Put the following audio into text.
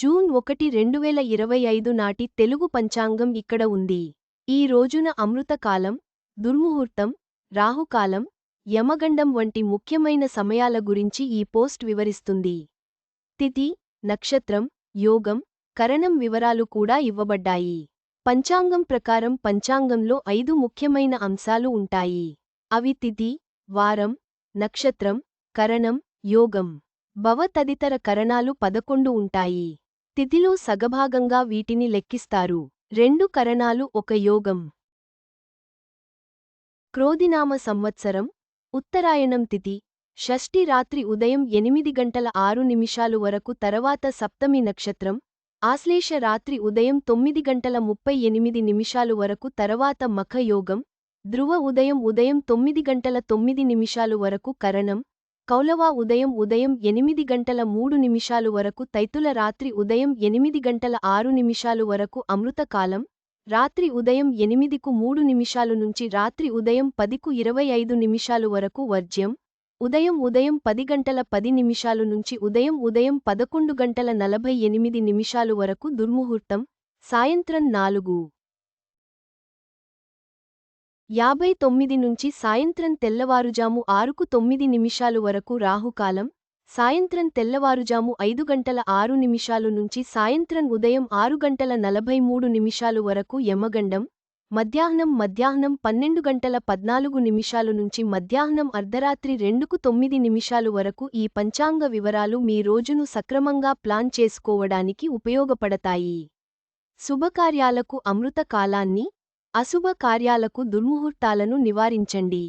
June ఒకటి రెండువేల ఇరవై ఐదు నాటి తెలుగు పంచాంగం ఇక్కడ ఉంది. ఈ రోజున అమృతకాలం దుర్ముహూర్తం రాహుకాలం యమగండం వంటి ముఖ్యమైన సమయాల గురించి ఈ పోస్ట్ వివరిస్తుంది. తిథి నక్షత్రం యోగం కరణం వివరాలు కూడా ఇవ్వబడ్డాయి. పంచాంగం ప్రకారం పంచాంగంలో ఐదు ముఖ్యమైన అంశాలు ఉంటాయి. అవి తిథి వారం నక్షత్రం కరణం యోగం. భవ తదితర కరణాలు పదకొండు ఉంటాయి. తిథిలో సగభాగంగా వీటిని లెక్కిస్తారు. రెండు కరణాలు ఒక యోగం. క్రోధినామ సంవత్సరం ఉత్తరాయణం తిథి షష్ఠి రాత్రి ఉదయం ఎనిమిది గంటల ఆరు నిమిషాలు వరకు తర్వాత సప్తమి నక్షత్రం ఆశ్లేష రాత్రి ఉదయం తొమ్మిది గంటల ముప్పై ఎనిమిది నిమిషాలు వరకు తర్వాత మఖయోగం ధ్రువ ఉదయం ఉదయం తొమ్మిది గంటల తొమ్మిది నిమిషాలు వరకు కరణం కౌలవా ఉదయం ఉదయం ఎనిమిది గంటల మూడు నిమిషాలు వరకు తైతుల రాత్రి ఉదయం ఎనిమిది గంటల ఆరు నిమిషాలు వరకు అమృతకాలం రాత్రి ఉదయం ఎనిమిదికు మూడు నిమిషాలు నుంచి రాత్రి ఉదయం పదికు ఇరవై ఐదు నిమిషాలు వరకు వర్జ్యం ఉదయం ఉదయం పది గంటల పది నిమిషాలు నుంచి ఉదయం ఉదయం పదకొండు గంటల నలభై ఎనిమిది నిమిషాలు వరకు దుర్ముహూర్తం సాయంత్రం నాలుగు. యాభై తొమ్మిది నుంచి సాయంత్రం తెల్లవారుజాము ఆరుకు తొమ్మిది నిమిషాలు వరకు రాహుకాలం సాయంత్రం తెల్లవారుజాము ఐదు గంటల ఆరు నిమిషాలు నుంచి సాయంత్రం ఉదయం ఆరు గంటల నలభై మూడు నిమిషాలు వరకు యమగండం మధ్యాహ్నం మధ్యాహ్నం పన్నెండు గంటల పద్నాలుగు నిమిషాలు నుంచి మధ్యాహ్నం అర్ధరాత్రి రెండుకు తొమ్మిది నిమిషాలు వరకు ఈ పంచాంగ వివరాలు మీ రోజును సక్రమంగా ప్లాన్ చేసుకోవడానికి ఉపయోగపడతాయి. శుభకార్యాలకు అమృత కాలాన్ని అశుభ కార్యాలకు దుర్ముహూర్తాలను నివారించండి.